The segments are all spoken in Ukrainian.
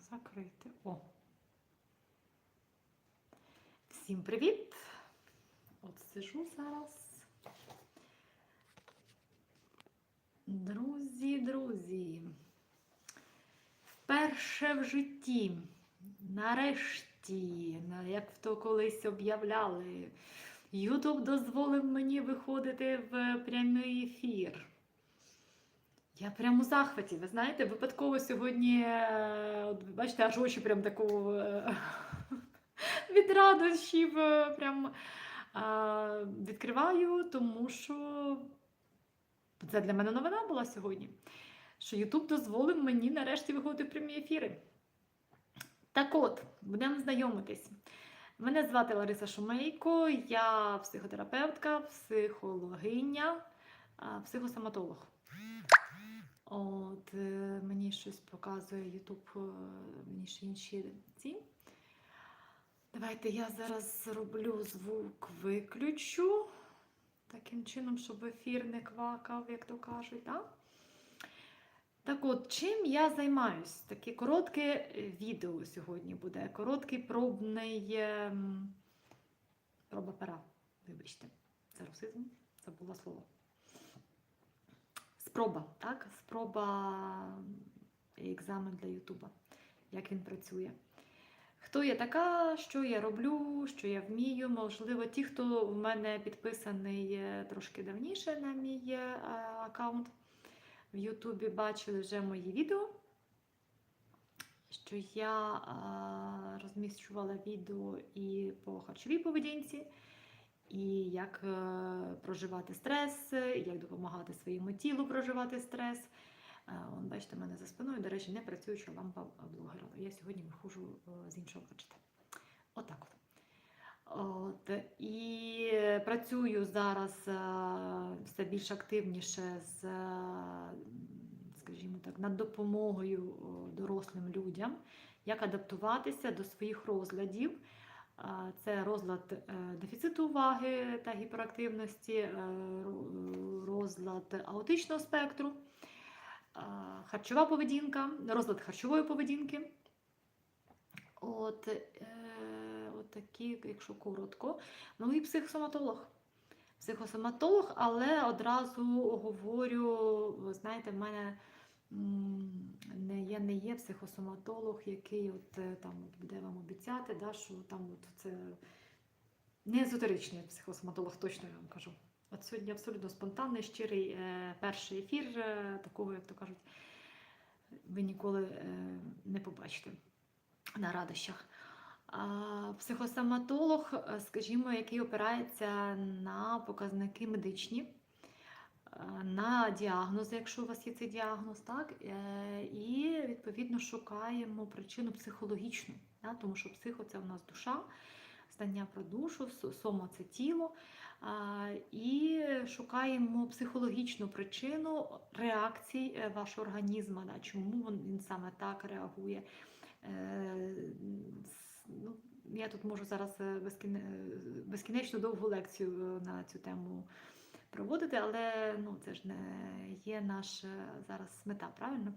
закрити. О. Всім привіт! От сижу зараз. Друзі, друзі. Вперше в житті, нарешті, на- як то колись об'являли, Ютуб дозволив мені виходити в прямий ефір. Я прямо у захваті. Ви знаєте, випадково сьогодні, е, от, бачите, аж очі прям такого е, від радощів е, прям відкриваю, тому що це для мене новина була сьогодні. Що Ютуб дозволив мені нарешті виходити в прямі ефіри. Так от, будемо знайомитись. Мене звати Лариса Шумейко, я психотерапевтка, психологиня, психосоматолог. От, е, мені щось показує Ютуб, е, мені інші ці. Давайте я зараз зроблю звук виключу. Таким чином, щоб ефір не квакав, як то кажуть. Так? Так от, чим я займаюсь? Таке коротке відео сьогодні буде. Короткий пробний проба пера. Вибачте, це русизм, забула слово. Спроба, так? Спроба і екзамен для Ютуба. Як він працює. Хто я така, що я роблю, що я вмію. Можливо, ті, хто в мене підписаний е, трошки давніше на мій е, аккаунт в Ютубі, бачили вже мої відео. Що я а, розміщувала відео і по харчовій поведінці, і як е, проживати стрес, як допомагати своєму тілу проживати стрес. Е, Вон, бачите, мене за спиною, до речі, не працююча лампа блогера. Я сьогодні виходжу е, з іншого, бачите. Отак от. От. І працюю зараз е, все більш активніше з, е, скажімо так, над допомогою дорослим людям, як адаптуватися до своїх розладів. Це розлад е, дефіциту уваги та гіперактивності, е, розлад аутичного спектру, харчова поведінка, розлад харчової поведінки. От, е, от такі, якщо коротко. Ну і психосоматолог. Психосоматолог, але одразу говорю, ви знаєте, в мене не є, не є психосоматолог, який от, е, там буде вам обіцяти, да, що там от це не езотеричний психосоматолог, точно я вам кажу. От сьогодні абсолютно спонтанний, щирий е, перший ефір, е, такого, як то кажуть, ви ніколи не побачите на радощах. Психосоматолог, скажімо, який опирається на показники медичні, на діагнози, якщо у вас є цей діагноз, так? е, і відповідно шукаємо причину психологічну, да? тому що психо це у нас душа, знання про душу, сома це тіло. І шукаємо психологічну причину реакцій е, вашого організму, да? чому він саме так реагує. Е, ну, я тут можу зараз безкінечно довгу лекцію на цю тему проводити, але ну, це ж не є наша зараз мета, правильно?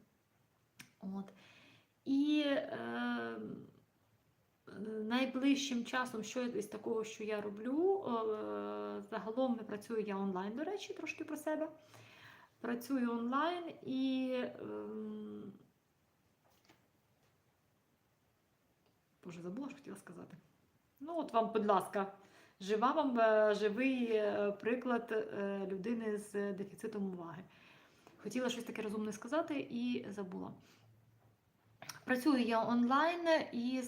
От. І е, найближчим часом, що із такого, що я роблю, е, загалом не працюю я онлайн, до речі, трошки про себе. Працюю онлайн і. ем, Боже, забула, що хотіла сказати. Ну, от вам, будь ласка, жива вам е, живий е, приклад е, людини з дефіцитом уваги. Хотіла щось таке розумне сказати і забула. Працюю я онлайн і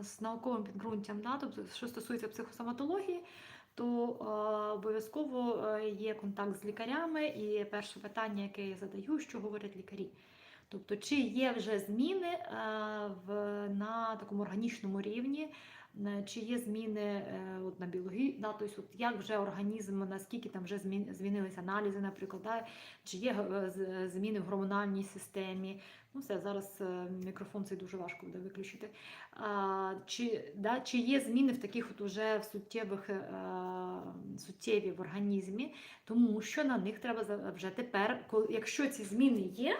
з, науковим підґрунтям, да, тобто, що стосується психосоматології, то е, обов'язково є контакт з лікарями, і перше питання, яке я задаю, що говорять лікарі. Тобто, чи є вже зміни е, в, на такому органічному рівні, чи є зміни е, от, на біології, да, тобто, от, як вже організм, наскільки там вже змінилися аналізи, наприклад, да, чи є е, зміни в гормональній системі. Ну, все, зараз е, мікрофон цей дуже важко буде виключити. А, чи, да, чи є зміни в таких от уже в суттєвих, е, суттєві в організмі, тому що на них треба вже тепер, якщо ці зміни є,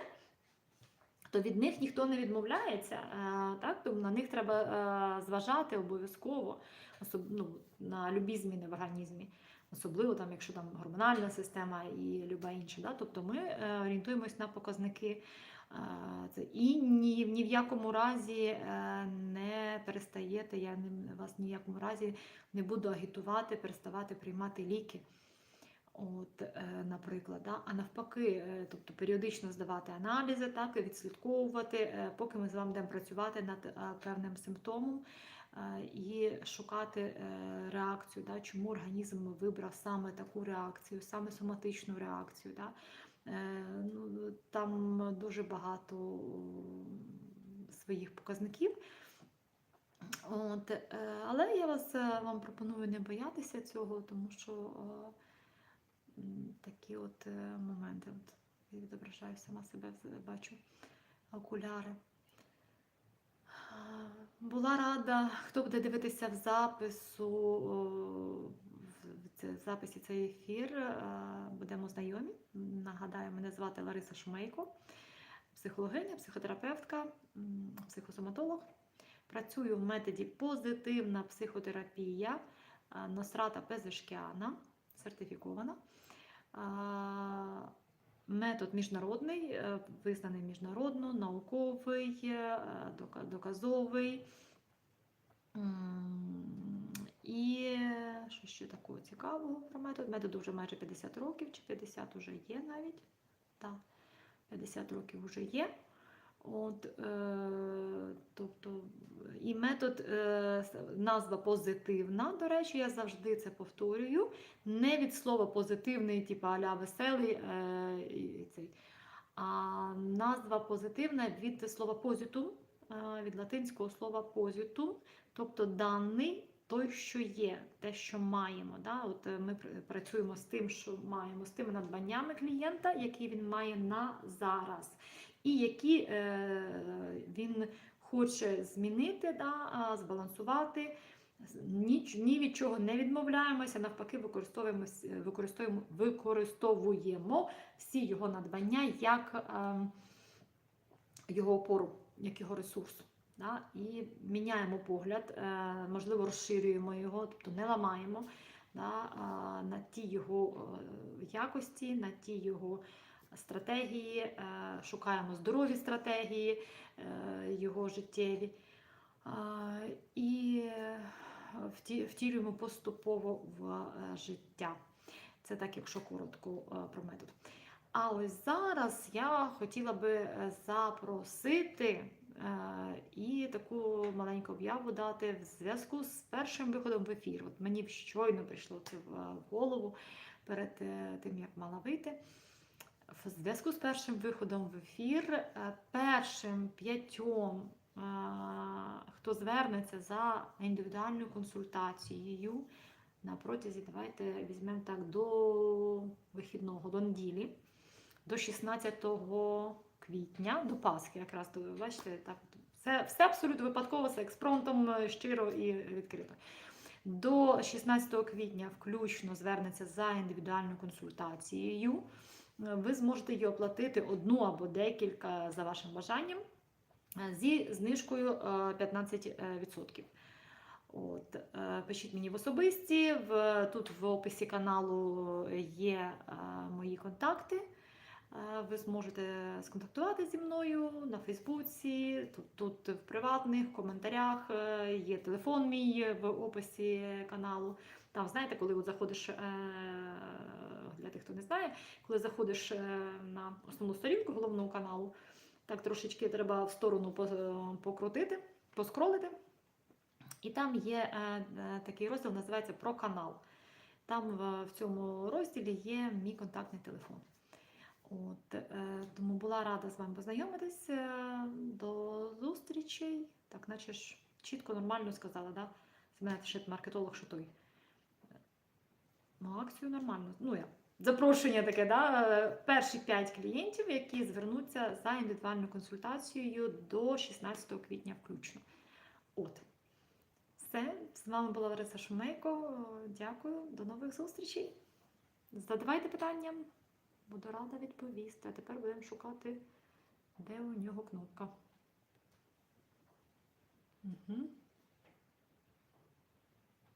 то від них ніхто не відмовляється. е, Так? Тому на них треба е, зважати обов'язково ну, на любі зміни в організмі. Особливо там, якщо там гормональна система і люба інша. Да? Тобто ми е, орієнтуємось на показники. е, і ні, ні в якому разі е, не перестаєте, я не, вас ні в якому разі не буду агітувати, переставати приймати ліки. От, е, наприклад, да? а навпаки, е, тобто періодично здавати аналізи, так, відслідковувати, е, поки ми з вами будемо працювати над певним симптомом і шукати реакцію, да? чому організм вибрав саме таку реакцію, саме соматичну реакцію. Да? Ну, там дуже багато своїх показників. От, але я вас вам пропоную не боятися цього, тому що такі от е, моменти. От, я відображаю сама себе, бачу окуляри. Була рада, хто буде дивитися в запису, в записі цей ефір, е, будемо знайомі. Нагадаю, мене звати Лариса Шумейко, психологиня, психотерапевтка, психосоматолог. Працюю в методі позитивна психотерапія Носрата Пезешкіана, сертифікована. Метод міжнародний, е, визнаний міжнародно, науковий, е, доказовий. І що ще такого цікавого про метод? Методу вже майже 50 років, чи 50 вже є навіть. Так, 50 років вже є. От, е, тобто, і метод, е, назва позитивна, до речі, я завжди це повторюю. Не від слова позитивний, типу аля веселий, е, цей, а назва позитивна від слова позитум, е, від латинського слова позитум, тобто даний той, що є, те, що маємо. Да? От е, ми працюємо з тим, що маємо, з тими надбаннями клієнта, які він має на зараз і які е, він хоче змінити, да, збалансувати. Ні, ні від чого не відмовляємося, навпаки, використовуємо, використовуємо, використовуємо всі його надбання як е, його опору, як його ресурс. Да? І міняємо погляд, е, можливо, розширюємо його, тобто не ламаємо да, а, на ті його е, якості, на ті його стратегії, е, шукаємо здорові стратегії е, його життєві. І вті- втілюємо поступово в е, життя. Це так, якщо коротко е, про метод. А зараз я хотіла би е, запросити е, і таку маленьку об'яву дати в зв'язку з першим виходом в ефір. От мені щойно прийшло це в е, голову перед е, тим, як мала вийти. В зв'язку з першим виходом в ефір, е, першим п'ятьом, е, хто звернеться за індивідуальною консультацією на протязі, давайте візьмемо так, до вихідного, до неділі, до 16 квітня, до Пасхи, якраз бачите, так, все, все абсолютно випадково, це експромтом е, щиро і відкрито. До 16 квітня включно звернеться за індивідуальною консультацією. Е, Ви зможете її оплатити одну або декілька за вашим бажанням е, зі знижкою е, 15%. От, е, пишіть мені в особисті. В, тут в описі каналу є е, мої контакти. Е, Ви зможете сконтактувати зі мною на Фейсбуці, тут, тут в приватних коментарях е, є телефон мій в описі каналу. Там, знаєте, коли от заходиш, е, тих, хто не знає, коли заходиш е, на основну сторінку головного каналу, так трошечки треба в сторону покрутити, поскролити. І там є е, е, такий розділ, називається Про канал. Там в, цьому розділі є мій контактний телефон. От, е, тому була рада з вами познайомитись. Е, До зустрічей. Так, наче ж чітко, нормально сказала, да? З мене маркетолог, що той. Ну, акцію нормально. Ну, я. Запрошення таке, да? е, перші 5 клієнтів, які звернуться за індивідуальною консультацією до 16 квітня включно. От. Все, з вами була Лариса Шумейко. Дякую, до нових зустрічей. Задавайте питання, буду рада відповісти. А тепер будемо шукати Де у нього кнопка? Угу.